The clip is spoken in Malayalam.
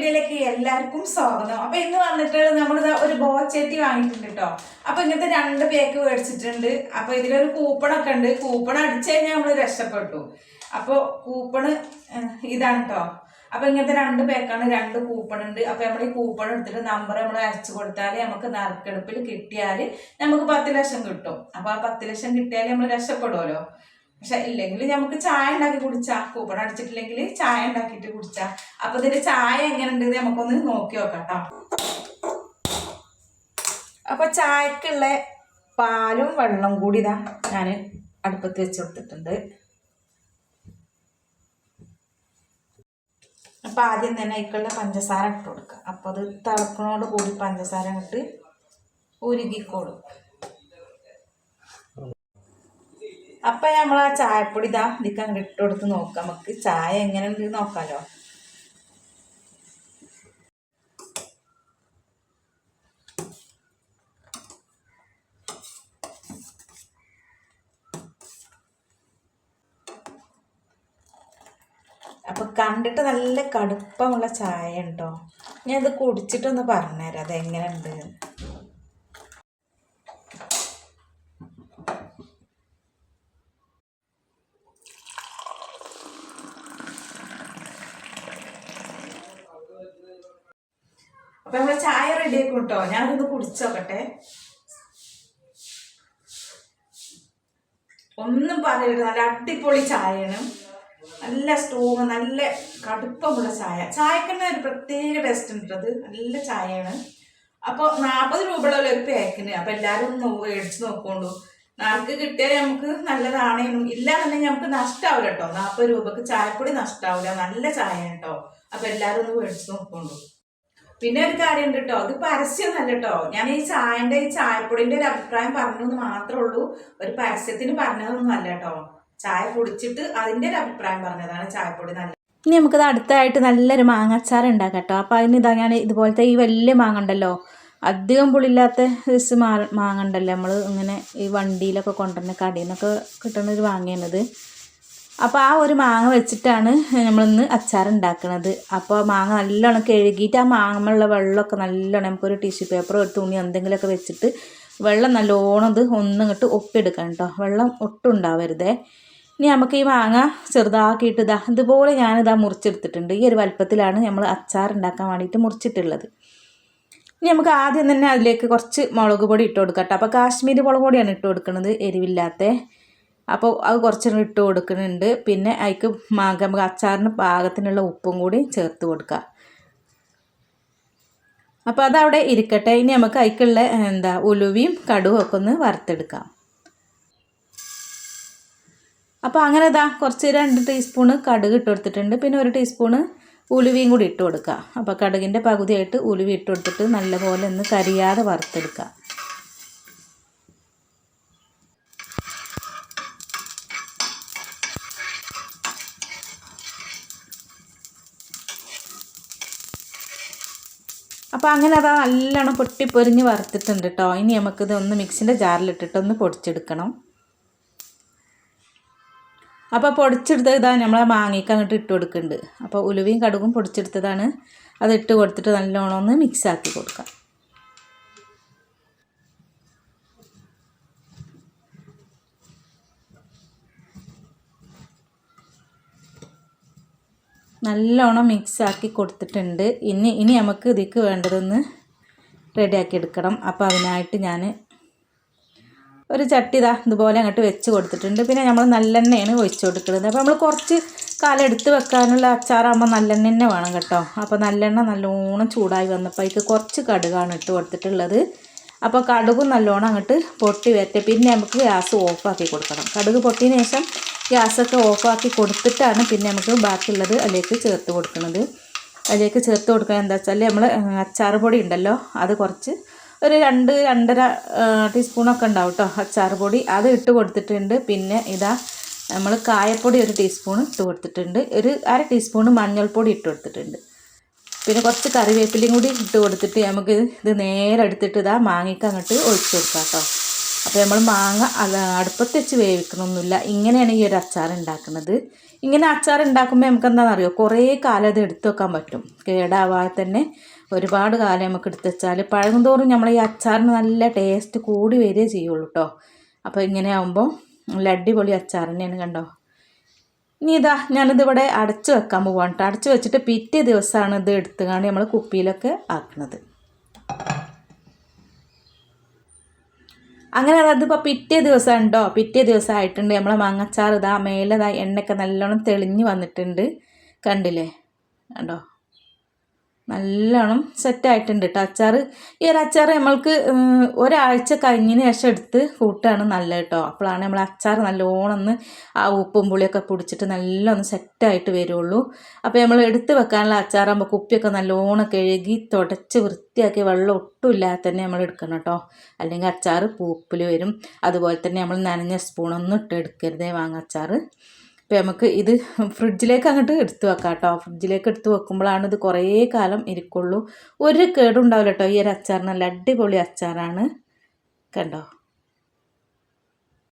വീഡിയോയിലേക്ക് എല്ലാവർക്കും സ്വാഗതം. അപ്പൊ ഇന്ന് വന്നിട്ട് നമ്മൾ ഒരു ബോച്ചേറ്റി വാങ്ങിയിട്ടുണ്ട് കേട്ടോ അപ്പൊ ഇങ്ങനത്തെ രണ്ട് പേക്ക് മേടിച്ചിട്ടുണ്ട്. അപ്പൊ ഇതിലൊരു കൂപ്പണൊക്കെ ഉണ്ട്. കൂപ്പൺ അടിച്ചു കഴിഞ്ഞാൽ നമ്മൾ രക്ഷപ്പെട്ടു. അപ്പൊ കൂപ്പണ് ഇതാണ് കേട്ടോ അപ്പൊ ഇങ്ങനത്തെ രണ്ട് പേക്കാണ് രണ്ട് കൂപ്പൺ ഉണ്ട്. അപ്പൊ നമ്മൾ ഈ കൂപ്പൺ എടുത്തിട്ട് നമ്പർ നമ്മൾ അയച്ചു കൊടുത്താൽ നമുക്ക് നറുക്കെടുപ്പിൽ കിട്ടിയാൽ നമുക്ക് പത്ത് ലക്ഷം കിട്ടും. അപ്പൊ ആ പത്ത് ലക്ഷം കിട്ടിയാൽ നമ്മൾ രക്ഷപ്പെടുമല്ലോ പക്ഷെ ഇല്ലെങ്കിൽ നമുക്ക് ചായ ഉണ്ടാക്കി കുടിച്ചാ. കൂപ്പൺ അടിച്ചിട്ടില്ലെങ്കിൽ ചായ ഉണ്ടാക്കിയിട്ട് കുടിച്ചാ. അപ്പൊ ഇതിന്റെ ചായ എങ്ങനെ എന്ന് നമുക്കൊന്ന് നോക്കി നോക്കാം അപ്പൊ ചായക്കുള്ള പാലും വെള്ളം കൂടി ഇതാ ഞാൻ അടുപ്പത്ത് വെച്ച് കൊടുത്തിട്ടുണ്ട്. അപ്പൊ ആദ്യം തന്നെ അതിക്കുള്ള പഞ്ചസാര ഇട്ട് കൊടുക്കുക അപ്പൊ അത് തിളക്കണോട് കൂടി പഞ്ചസാര ഇട്ട് ഉരുകിക്കോളും അപ്പൊ നമ്മൾ ആ ചായപ്പൊടി ഇതാ ഇതിക്ക് അങ്ങോട്ട് ഇട്ട് കൊടുത്ത് നോക്കാം. നമുക്ക് ചായ എങ്ങനെ ഉണ്ട് നോക്കാലോ. അപ്പൊ കണ്ടിട്ട് നല്ല കടുപ്പമുള്ള ചായ ഉണ്ടോ? ഞാൻ അത് കുടിച്ചിട്ടൊന്ന് പറഞ്ഞുതരാം. അത് എങ്ങനെ ഉണ്ട് അപ്പൊ നമ്മളെ ചായ റെഡി ആക്കും കേട്ടോ ഞാനൊന്ന് കുടിച്ചോക്കട്ടെ. ഒന്നും പറയരുത്. നല്ല അടിപൊളി ചായയാണ്. നല്ല സ്ട്രോങ് നല്ല കടുപ്പമുള്ള ചായ. ചായക്ക് തന്നെ ഒരു പ്രത്യേക ടേസ്റ്റ് ഉണ്ട് അത്. നല്ല ചായയാണ്. അപ്പോൾ നാൽപ്പത് രൂപയുള്ള ഒരു പാക്കിന് അപ്പൊ എല്ലാവരും ഒന്ന് മേടിച്ച് നോക്കൊണ്ടു നാൾക്ക് കിട്ടിയാൽ നമുക്ക് നല്ലതാണേനും ഇല്ലാന്നുണ്ടെങ്കിൽ നമുക്ക് നഷ്ടാവില്ല കേട്ടോ. നാൽപ്പത് രൂപക്ക് ചായപ്പൊടി നഷ്ടാവില്ല. നല്ല ചായ കേട്ടോ. അപ്പൊ എല്ലാവരും ഒന്ന് മേടിച്ച് നോക്കൊണ്ടു പിന്നെ ഒരു കാര്യം ഉണ്ട് കേട്ടോ അത് പരസ്യമൊന്നല്ല കേട്ടോ ഞാൻ ഈ ചായന്റെ ഈ ചായപ്പൊടിന്റെ ഒരു അഭിപ്രായം പറഞ്ഞു എന്ന് മാത്രമേ ഉള്ളൂ. ഒരു പരസ്യത്തിന് പറഞ്ഞതൊന്നും അല്ല കേട്ടോ ചായ പൊടിച്ചിട്ട് അതിന്റെ ഒരു അഭിപ്രായം പറഞ്ഞതാണ് ചായപ്പൊടി നല്ല ഇനി നമുക്കത് അടുത്തായിട്ട് നല്ലൊരു മാങ്ങാച്ചാർ ഉണ്ടാക്കാം കേട്ടോ അപ്പോൾ അതിന് ഇതാ ഞാൻ ഇതുപോലത്തെ ഈ വലിയ മാങ്ങ ഉണ്ടല്ലോ. അധികം പുളിയില്ലാത്ത ദിവസ മാ മാങ്ങ ഉണ്ടല്ലോ. നമ്മൾ ഇങ്ങനെ ഈ വണ്ടിയിലൊക്കെ കൊണ്ടുവന്ന കടയിൽ നിന്നൊക്കെ കിട്ടുന്ന ഒരു മാങ്ങയാണിത്. അപ്പോൾ ആ ഒരു മാങ്ങ വെച്ചിട്ടാണ് നമ്മളിന്ന് അച്ചാർ ഉണ്ടാക്കുന്നത് അപ്പോൾ മാങ്ങ നല്ലോണം കഴുകിയിട്ട് ആ മാങ്ങമുള്ള വെള്ളമൊക്കെ നല്ലോണം നമുക്കൊരു ടിഷ്യൂ പേപ്പറോ ഒരു തുണി എന്തെങ്കിലുമൊക്കെ വെച്ചിട്ട് വെള്ളം നല്ലോണം ഇത് ഒന്നും ഇങ്ങോട്ട് ഒപ്പിയെടുക്കണം കേട്ടോ വെള്ളം ഒട്ടും ഉണ്ടാവരുതേ. ഇനി നമുക്ക് ഈ മാങ്ങ ചെറുതാക്കിയിട്ട് ഇതാ ഇതുപോലെ ഞാനിതാ മുറിച്ചെടുത്തിട്ടുണ്ട്. ഈ ഒരു വലുപ്പത്തിലാണ് നമ്മൾ അച്ചാർ ഉണ്ടാക്കാൻ വേണ്ടിയിട്ട് മുറിച്ചിട്ടുള്ളത്. ഇനി നമുക്ക് ആദ്യം തന്നെ അതിലേക്ക് കുറച്ച് മുളക് പൊടി ഇട്ട് കൊടുക്കാം കേട്ടോ അപ്പോൾ കാശ്മീരി മുളക് പൊടിയാണ് ഇട്ട് കൊടുക്കുന്നത് എരിവില്ലാത്ത അപ്പോൾ അത് കുറച്ച് ഇട്ട് കൊടുക്കുന്നുണ്ട്. പിന്നെ അതിക്ക് മാങ്ങ നമുക്ക് അച്ചാറിന് പാകത്തിനുള്ള ഉപ്പും കൂടി ചേർത്ത് കൊടുക്കുക അപ്പോൾ അതവിടെ ഇരിക്കട്ടെ. ഇനി നമുക്ക് അതിക്കുള്ള എന്താ ഉലുവയും കടുവും ഒക്കെ ഒന്ന് വറുത്തെടുക്കാം. അപ്പോൾ അങ്ങനെ ഇതാ കുറച്ച് രണ്ട് ടീസ്പൂണ് കടുക് ഇട്ട് കൊടുത്തിട്ടുണ്ട്. പിന്നെ ഒരു ടീസ്പൂണ് ഉലുവയും കൂടി ഇട്ട് കൊടുക്കുക അപ്പോൾ കടുകിന്റെ പകുതിയായിട്ട് ഉലുവ ഇട്ട് കൊടുത്തിട്ട് നല്ലപോലെ ഒന്ന് കരിയാതെ വറുത്തെടുക്കുക അപ്പോൾ അങ്ങനെ അതാ നല്ലോണം പൊട്ടിപ്പൊരിഞ്ഞ് വറുത്തിട്ടുണ്ട് കേട്ടോ ഇനി നമുക്കിത് ഒന്ന് മിക്സിന്റെ ജാറിലിട്ടിട്ട് ഒന്ന് പൊടിച്ചെടുക്കണം. അപ്പോൾ പൊടിച്ചെടുത്ത ഇതാ നമ്മളെ മാങ്ങയ്ക്ക് അങ്ങോട്ട് ഇട്ട് കൊടുക്കുന്നുണ്ട് അപ്പോൾ ഉലുവയും കടുകും പൊടിച്ചെടുത്തതാണ്. അത് ഇട്ട് കൊടുത്തിട്ട് നല്ലോണം ഒന്ന് മിക്സാക്കി കൊടുക്കാം. നല്ലോണം മിക്സ് ആക്കി കൊടുത്തിട്ടുണ്ട്. ഇനി ഇനി നമുക്ക് ഇതിക്ക് വേണ്ടതൊന്ന് റെഡിയാക്കി എടുക്കണം. അപ്പോൾ അതിനായിട്ട് ഞാൻ ഒരു ചട്ടി ഇതാ ഇതുപോലെ അങ്ങോട്ട് വെച്ച് കൊടുത്തിട്ടുണ്ട്. പിന്നെ നമ്മൾ നല്ലെണ്ണയാണ് ഒഴിച്ചു കൊടുക്കുന്നത്. അപ്പോൾ നമ്മൾ കുറച്ച് കാലം എടുത്ത് വെക്കാനുള്ള അച്ചാറാകുമ്പോൾ നല്ലെണ്ണ തന്നെ വേണം കേട്ടോ. അപ്പോൾ നല്ലെണ്ണ നല്ലോണം ചൂടായി വന്നപ്പോൾ അതിക്ക് കുറച്ച് കടുകാണ് ഇട്ട് കൊടുത്തിട്ടുള്ളത്. അപ്പോൾ കടുകും നല്ലോണം അങ്ങോട്ട് പൊട്ടി വരട്ടെ. പിന്നെ നമുക്ക് ഗ്യാസ് ഓഫാക്കി കൊടുക്കണം. കടുക് പൊട്ടിയതിന് ശേഷം ഗ്യാസൊക്കെ ഓഫാക്കി കൊടുത്തിട്ടാണ് പിന്നെ നമുക്ക് ബാക്കിയുള്ളത് അതിലേക്ക് ചേർത്ത് കൊടുക്കുന്നത്. അതിലേക്ക് ചേർത്ത് കൊടുക്കുക എന്താ വെച്ചാൽ നമ്മൾ അച്ചാർ പൊടി ഉണ്ടല്ലോ അത് കുറച്ച് ഒരു രണ്ട് രണ്ടര ടീസ്പൂണൊക്കെ ഉണ്ടാവും കേട്ടോ അച്ചാർ പൊടി. അത് ഇട്ട് കൊടുത്തിട്ടുണ്ട്. പിന്നെ ഇതാ നമ്മൾ കായപ്പൊടി ഒരു ടീസ്പൂൺ ഇട്ട് കൊടുത്തിട്ടുണ്ട്. ഒരു അര ടീസ്പൂൺ മഞ്ഞൾപ്പൊടി ഇട്ട് കൊടുത്തിട്ടുണ്ട്. പിന്നെ കുറച്ച് കറിവേപ്പിലയും കൂടി ഇട്ട് കൊടുത്തിട്ട് നമുക്ക് ഇത് നേരെ എടുത്തിട്ട് ഇതാ മാങ്ങയ്ക്ക് അങ്ങോട്ട് ഒഴിച്ച് കൊടുക്കാം കേട്ടോ അപ്പോൾ നമ്മൾ മാങ്ങ അടുപ്പത്ത് വെച്ച് വേവിക്കണമൊന്നുമില്ല ഇങ്ങനെയാണ് ഈ ഒരു അച്ചാർ ഉണ്ടാക്കുന്നത്. ഇങ്ങനെ അച്ചാർ ഉണ്ടാക്കുമ്പോൾ നമുക്ക് എന്താണെന്ന് അറിയോ? കുറേ കാലം അത് എടുത്തു വെക്കാൻ പറ്റും. കേടാവാതെ തന്നെ ഒരുപാട് കാലം നമുക്ക് എടുത്ത് വെച്ചാൽ പഴകുന്തോറും നമ്മൾ ഈ അച്ചാറിന് നല്ല ടേസ്റ്റ് കൂടി വരികയേ ചെയ്യുള്ളൂ കേട്ടോ അപ്പോൾ ഇങ്ങനെ ആകുമ്പോൾ നല്ല അടിപൊളി അച്ചാർ തന്നെയാണ് കണ്ടോ? ഇനി ഇതാ ഞാനിതിവിടെ അടച്ചു വെക്കാൻ പോവാണ് കേട്ടോ അടച്ചു വെച്ചിട്ട് പിറ്റേ ദിവസമാണ് ഇത് എടുത്തുകൊണ്ട് നമ്മൾ കുപ്പിയിലൊക്കെ ആക്കുന്നത് അങ്ങനെ അതിപ്പോൾ പിറ്റേ ദിവസം ഉണ്ടോ? പിറ്റേ ദിവസം ആയിട്ടുണ്ട്. നമ്മളെ മാങ്ങച്ചാർ ഇതാ മേലെ ഇതാ എണ്ണയൊക്കെ നല്ലോണം തെളിഞ്ഞ് വന്നിട്ടുണ്ട്. കണ്ടില്ലേ? കണ്ടോ? നല്ലോണം സെറ്റായിട്ടുണ്ട് കേട്ടോ അച്ചാർ ഈ ഒരു അച്ചാർ നമ്മൾക്ക് ഒരാഴ്ച കഴിഞ്ഞതിന് ശേഷം എടുത്ത് കൂട്ടുകയാണ് നല്ലത് കേട്ടോ അപ്പോഴാണ് നമ്മൾ അച്ചാർ നല്ലോണം ഒന്ന് ആ ഉപ്പും പുളിയൊക്കെ പിടിച്ചിട്ട് നല്ലോണം സെറ്റായിട്ട് വരുള്ളൂ. അപ്പോൾ നമ്മൾ എടുത്ത് വെക്കാനുള്ള അച്ചാറാകുമ്പോൾ കുപ്പിയൊക്കെ നല്ലോണം കഴുകി തുടച്ച് വൃത്തിയാക്കി വെള്ളം ഒട്ടും ഇല്ലാതെ തന്നെ നമ്മൾ എടുക്കണം കേട്ടോ അല്ലെങ്കിൽ അച്ചാർ പൂപ്പിൽ വരും. അതുപോലെ തന്നെ നമ്മൾ നനഞ്ഞ സ്പൂണൊന്നും ഇട്ട് എടുക്കരുതേ വാങ്ങ അച്ചാർ അപ്പോൾ നമുക്ക് ഇത് ഫ്രിഡ്ജിലേക്ക് അങ്ങോട്ട് എടുത്തു വെക്കാം കേട്ടോ ഫ്രിഡ്ജിലേക്ക് എടുത്ത് വെക്കുമ്പോഴാണ് ഇത് കുറേ കാലം ഇരിക്കുള്ളൂ. ഒരു കേടുണ്ടാവില്ല കേട്ടോ ഈ ഒരു അച്ചാറിന് നല്ല അടിപൊളി അച്ചാറാണ്. കണ്ടോ?